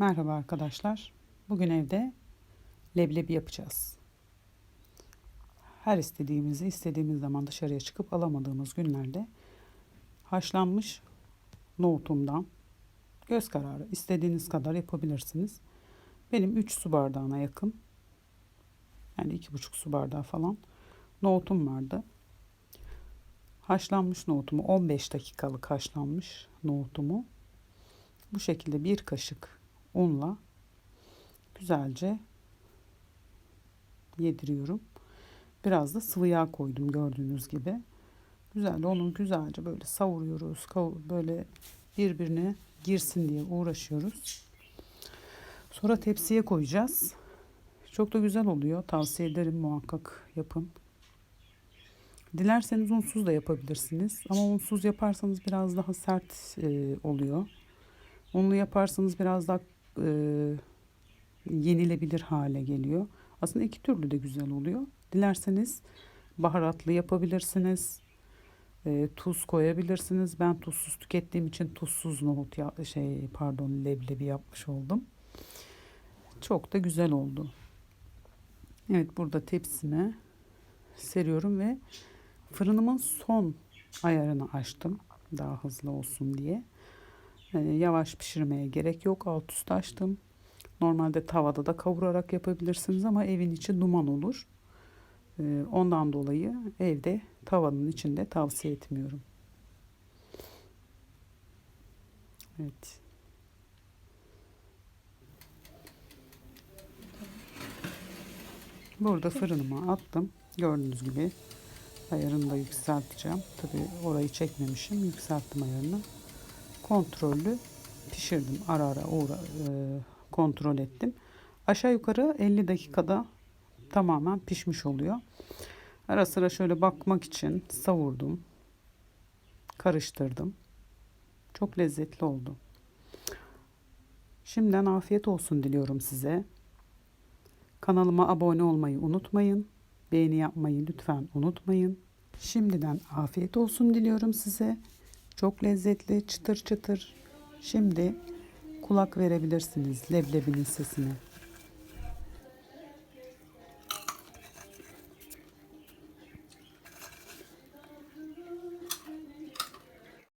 Merhaba arkadaşlar. Bugün evde leblebi yapacağız. Her istediğimizi istediğimiz zaman dışarıya çıkıp alamadığımız günlerde haşlanmış nohutumdan göz kararı istediğiniz kadar yapabilirsiniz. Benim 3 su bardağına yakın yani 2,5 su bardağı falan nohutum vardı. Haşlanmış nohutumu 15 dakikalık haşlanmış nohutumu bu şekilde bir kaşık unla güzelce yediriyorum. Biraz da sıvı yağ koydum gördüğünüz gibi. Güzel onu güzelce böyle savuruyoruz. Böyle birbirine girsin diye uğraşıyoruz. Sonra tepsiye koyacağız. Çok da güzel oluyor. Tavsiye ederim muhakkak yapın. Dilerseniz unsuz da yapabilirsiniz. Ama unsuz yaparsanız biraz daha sert e, oluyor. Unlu yaparsanız biraz daha e, yenilebilir hale geliyor. Aslında iki türlü de güzel oluyor. Dilerseniz baharatlı yapabilirsiniz. E, tuz koyabilirsiniz. Ben tuzsuz tükettiğim için tuzsuz nohut ya şey pardon leblebi yapmış oldum. Çok da güzel oldu. Evet burada tepsime seriyorum ve fırınımın son ayarını açtım. Daha hızlı olsun diye. E, yavaş pişirmeye gerek yok. Alt üst açtım. Normalde tavada da kavurarak yapabilirsiniz ama evin içi duman olur. E, ondan dolayı evde tavanın içinde tavsiye etmiyorum. Evet. Burada fırınıma attım. Gördüğünüz gibi ayarını da yükselteceğim. Tabi orayı çekmemişim. Yükselttim ayarını. Kontrollü pişirdim. Ara ara uğra, e, kontrol ettim. Aşağı yukarı 50 dakikada tamamen pişmiş oluyor. Ara sıra şöyle bakmak için savurdum. Karıştırdım. Çok lezzetli oldu. Şimdiden afiyet olsun diliyorum size. Kanalıma abone olmayı unutmayın. Beğeni yapmayı lütfen unutmayın. Şimdiden afiyet olsun diliyorum size. Çok lezzetli, çıtır çıtır. Şimdi kulak verebilirsiniz leblebinin sesine.